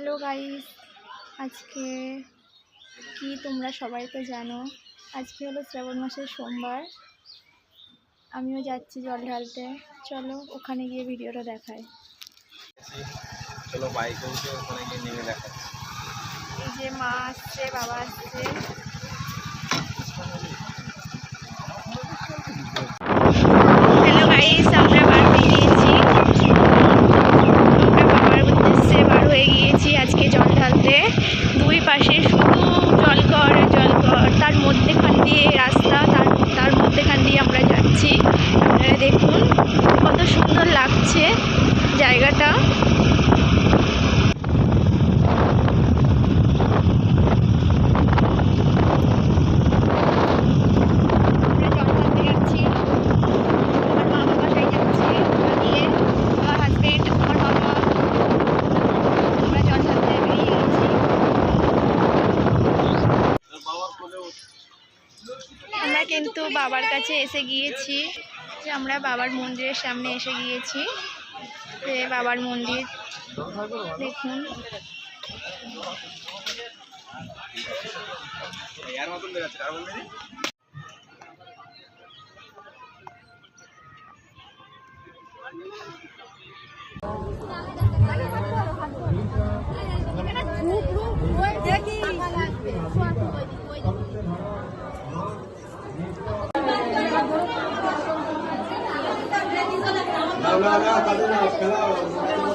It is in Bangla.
হ্যালো গাইস আজকে কি তোমরা সবাই তো জানো আজকে হলো শ্রাবণ মাসের সোমবার। আমিও যাচ্ছি জল ঢালতে। চলো ওখানে গিয়ে ভিডিওটা দেখাই। চলো বাইকে উঠে ওখানে গিয়ে নেমে এই যে মা আসছে বাবা আসছে। হ্যালো গাইস আমরা বার হয়ে গিয়েছি আমরা বাবার উদ্দেশ্যে বার হয়ে গিয়েছি আজকে জল ঢালতে দুই পাশে শুধু জলঘর আর জলঘর তার মধ্যেখান দিয়ে রাস্তা তার তার মধ্যেখান দিয়ে আমরা যাচ্ছি আপনারা দেখুন কত সুন্দর লাগছে জায়গাটা আমরা জল ঢালতে যাচ্ছি আমার মা বাবা সাই যাচ্ছে নিয়ে আমার হাজবেন্ড আমার বাবা আমরা জল ঢালতে বেরিয়ে গেছি বাবার কোলে আমরা কিন্তু বাবার কাছে এসে গিয়েছি যে আমরা বাবার মন্দিরের সামনে এসে গিয়েছি। বাবার মন্দির। দেখুন। ইয়ার لا لا لا